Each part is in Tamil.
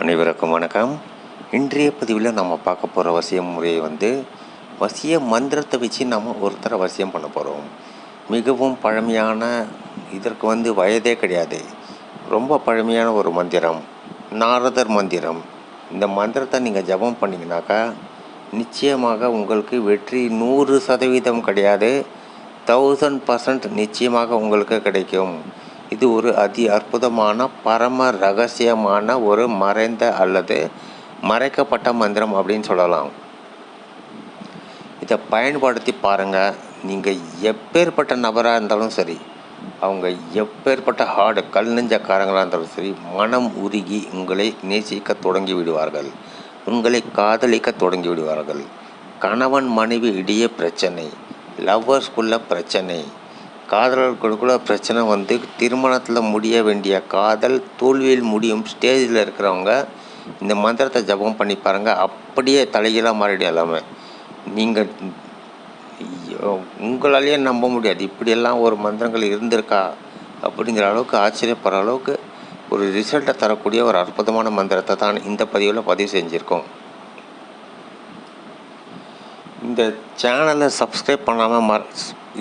அனைவருக்கும் வணக்கம். இன்றைய பதிவில் நம்ம பார்க்க போகிற வசிய முறையை வந்து வசிய மந்திரத்தை வச்சு நம்ம ஒருத்தரை வசியம் பண்ண போகிறோம் மிகவும் பழமையான இதற்கு வந்து வயதே கிடையாது. ரொம்ப பழமையான ஒரு மந்திரம் நாரதர் மந்திரம். இந்த மந்திரத்தை நீங்கள் ஜபம் பண்ணிங்கனாக்கா நிச்சயமாக உங்களுக்கு வெற்றி நூறு சதவீதம் கிடையாது. தௌசண்ட் பர்சன்ட் நிச்சயமாக உங்களுக்கு கிடைக்கும். இது ஒரு அதி அற்புதமான பரம ரகசியமான ஒரு மறைந்த அல்லது மறைக்கப்பட்ட மந்திரம் அப்படின்னு சொல்லலாம். இதை பயன்படுத்தி பாருங்கள் நீங்கள் எப்பேற்பட்ட நபராக இருந்தாலும் சரி அவங்க எப்பேற்பட்ட ஹார்டு கல் நெஞ்சக்காரங்களாக இருந்தாலும் சரி மனம் உருகி உங்களை நேசிக்க தொடங்கி விடுவார்கள். உங்களை காதலிக்க தொடங்கி விடுவார்கள். கணவன் மனைவி இடையே பிரச்சனை லவ்வர்ஸ்குள்ள பிரச்சனை காதலர்களுக்குள்ள பிரச்சனை வந்து திருமணத்தில் முடிய வேண்டிய காதல் தோல்வியில் முடியும் ஸ்டேஜில் இருக்கிறவங்க இந்த மந்திரத்தை ஜபம் பண்ணி பாருங்கள் அப்படியே தலைகீழாக மாறிடும் எல்லாமே. நீங்கள் உங்களாலேயே நம்ப முடியாது. இப்படியெல்லாம் ஒரு மந்திரங்கள் இருந்திருக்கா அப்படிங்கிற அளவுக்கு ஆச்சரியப்படுற அளவுக்கு ஒரு ரிசல்ட்டை தரக்கூடிய ஒரு அற்புதமான மந்திரத்தை தான் இந்த பதிவில் பதிவு செஞ்சுருக்கோம். இந்த சேனலை சப்ஸ்கிரைப் பண்ணாமல் ம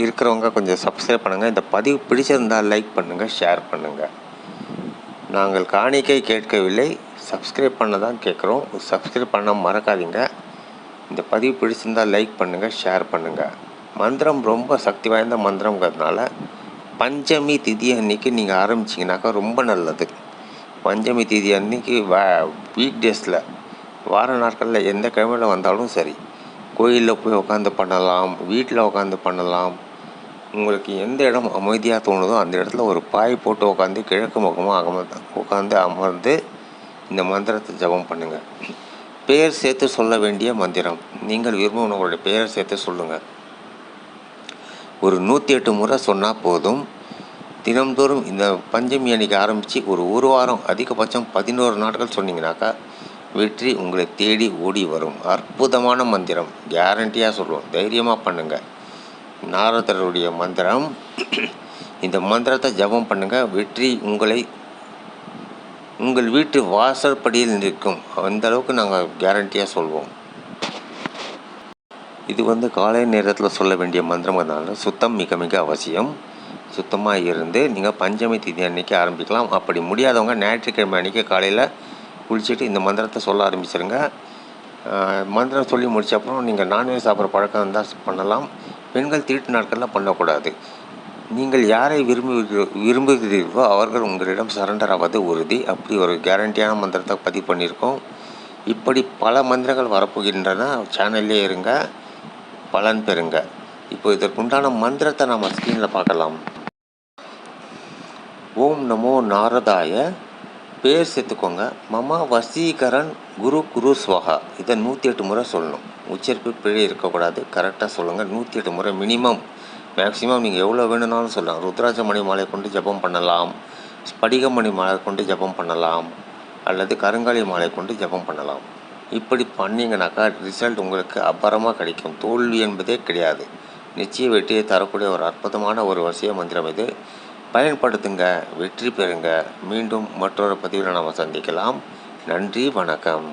இருக்கிறவங்க கொஞ்சம் சப்ஸ்கிரைப் பண்ணுங்கள் இந்த பதிவு பிடிச்சிருந்தால் லைக் பண்ணுங்கள் ஷேர் பண்ணுங்கள் நாங்கள் காணிக்கை கேட்கவில்லை. சப்ஸ்கிரைப் பண்ண தான் கேட்குறோம். சப்ஸ்கிரைப் பண்ண மறக்காதீங்க. இந்த பதிவு பிடிச்சிருந்தால் லைக் பண்ணுங்கள் ஷேர் பண்ணுங்கள் மந்திரம் ரொம்ப சக்தி வாய்ந்த மந்திரங்கிறதுனால பஞ்சமி திதி அன்னைக்கு நீங்கள் ஆரம்பிச்சிங்கனாக்கா ரொம்ப நல்லது. பஞ்சமி திதி அன்னைக்கு வ வீக் டேஸில் வார நாட்களில் எந்த கிழமையில் வந்தாலும் சரி. கோயிலில் போய் உட்காந்து பண்ணலாம் வீட்டில் உட்காந்து பண்ணலாம். உங்களுக்கு எந்த இடம் அமைதியாக தோணுதோ அந்த இடத்துல ஒரு பாய் போட்டு உட்காந்து கிழக்கு முகமாக அமர்ந்து உட்காந்து அமர்ந்து இந்த மந்திரத்தை ஜபம் பண்ணுங்கள் பெயர் சேர்த்து சொல்ல வேண்டிய மந்திரம். நீங்கள் விரும்பும் உங்களுடைய சேர்த்து சொல்லுங்கள் ஒரு நூற்றி எட்டு முறை சொன்னால் போதும். தினம்தோறும் இந்த பஞ்சமி அன்னைக்கு ஆரம்பித்து ஒரு ஒரு வாரம் அதிகபட்சம் பதினோரு நாட்கள் சொன்னீங்கனாக்கா வெற்றி உங்களை தேடி ஓடி வரும். அற்புதமான மந்திரம். கேரண்டியாக சொல்லுவோம். தைரியமாக பண்ணுங்கள் நாரதருடைய மந்திரம். இந்த மந்திரத்தை ஜபம் பண்ணுங்கள் வெற்றி உங்களை உங்கள் வீட்டு வாசற்படியில் நிற்கும். அந்த அளவுக்கு நாங்கள் கேரண்டியாக சொல்வோம். இது வந்து காலை நேரத்தில் சொல்ல வேண்டிய மந்திரம் அதனால சுத்தம் மிக மிக அவசியம். சுத்தமாக இருந்து நீங்கள் பஞ்சமி திதி அன்னைக்கு ஆரம்பிக்கலாம். அப்படி முடியாதவங்க ஞாயிற்றுக்கிழமை அன்றைக்கி காலையில் குளிச்சுட்டு இந்த மந்திரத்தை சொல்ல ஆரம்பிச்சிருங்க. மந்திரம் சொல்லி முடிச்ச அப்புறம் நீங்கள் நான்வெஜ் சாப்பிட்ற பழக்கம் இருந்தால் பண்ணலாம். பெண்கள் தீட்டு நாட்களில் பண்ணக்கூடாது. நீங்கள் யாரை விரும்பி விரும்புகிறீர்களோ அவர்கள் உங்களிடம் சரண்டர் ஆவது உறுதி. அப்படி ஒரு கேரண்டியான மந்திரத்தை பதிவு பண்ணியிருக்கோம். இப்படி பல மந்திரங்கள் வரப்போகின்றன. சேனல்லே இருங்க. பலன் பெறுங்க. இப்போ இதற்குண்டான மந்திரத்தை நம்ம ஸ்க்ரீனில் பார்க்கலாம். ஓம் நமோ நாரதாய பேர் சேர்த்துக்கோங்க. மமா வசீகரன் குரு குரு ஸ்வஹா இதை நூற்றி எட்டு முறை சொல்லணும். உச்சரிப்பு பிழை இருக்கக்கூடாது. கரெக்டாக சொல்லுங்கள் நூற்றி எட்டு முறை மினிமம். மேக்ஸிமம் நீங்கள் எவ்வளோ வேணும்னாலும் சொல்லலாம். ருத்ராஜமணி மாலை கொண்டு ஜபம் பண்ணலாம். ஸ்படிகமணி மாலை கொண்டு ஜபம் பண்ணலாம். அல்லது கருங்காலி மாலை கொண்டு ஜபம் பண்ணலாம். இப்படி பண்ணிங்கனாக்கா ரிசல்ட் உங்களுக்கு அபாரமாக கிடைக்கும். தோல்வி என்பதே கிடையாது. நிச்சய வெற்றியை தரக்கூடிய ஒரு அற்புதமான ஒரு வசிய மந்திரம் இது. பயன்படுத்துங்க வெற்றி பெறுங்க. மீண்டும் மற்றொரு பதிவில் நாம் சந்திக்கலாம். நன்றி வணக்கம்.